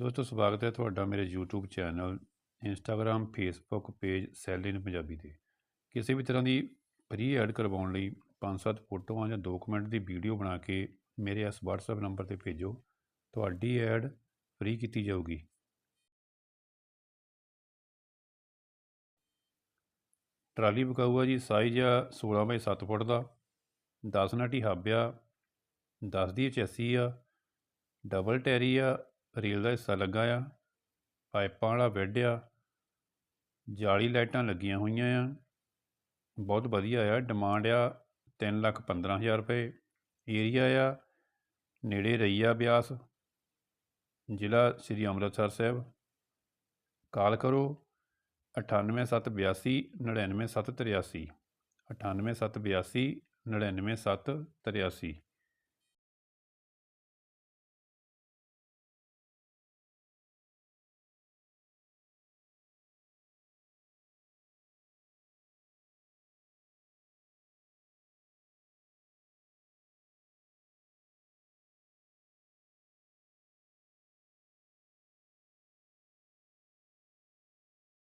ਦੋਸਤੋ, ਸਵਾਗਤ ਹੈ ਤੁਹਾਡਾ ਮੇਰੇ YouTube channel, Instagram, Facebook page sale in Punjabi ਤੇ। ਕਿਸੇ ਵੀ ਤਰ੍ਹਾਂ ਦੀ ਫ੍ਰੀ ਐਡ ਕਰਵਾਉਣ ਲਈ ਪੰਜ ਸੱਤ ਫੋਟੋਆਂ ਜਾਂ ਦੋ ਮਿੰਟ ਦੀ ਵੀਡੀਓ ਬਣਾ ਕੇ ਮੇਰੇ ਇਸ WhatsApp ਨੰਬਰ ਤੇ ਭੇਜੋ। ਤੁਹਾਡੀ ਐਡ ਫ੍ਰੀ ਕੀਤੀ ਜਾਊਗੀ। ਟਰਾਲੀ ਵਿਕਾਊ ਜੀ ਸਾਈਜ਼ ਆ 16 ਬਾਈ 7 ਫੁੱਟ ਦਾ। 10 ਨਾਟੀ ਹੱਬ ਆ 10 ਦੀ ਚੈਸੀ ਆ ਡਬਲ ਟੈਰੀ ਆ ਰੇਲ ਦਾ ਹਿੱਸਾ ਲੱਗਾ ਆ, ਪਾਈਪਾਂ ਵਾਲਾ ਬੈੱਡ ਆ, ਜਾਲੀ ਲਾਈਟਾਂ ਲੱਗੀਆਂ ਹੋਈਆਂ ਆ। ਬਹੁਤ ਵਧੀਆ ਆ ਡਿਮਾਂਡ ਆ 3 ਲੱਖ 15000 ਰੁਪਏ। ਏਰੀਆ ਆ, ਨੇੜੇ ਰਈਆ ਬਿਆਸ। ਜ਼ਿਲ੍ਹਾ ਸ੍ਰੀ ਅੰਮ੍ਰਿਤਸਰ ਸਾਹਿਬ। ਕਾਲ ਕਰੋ 98782 99783 98782 99783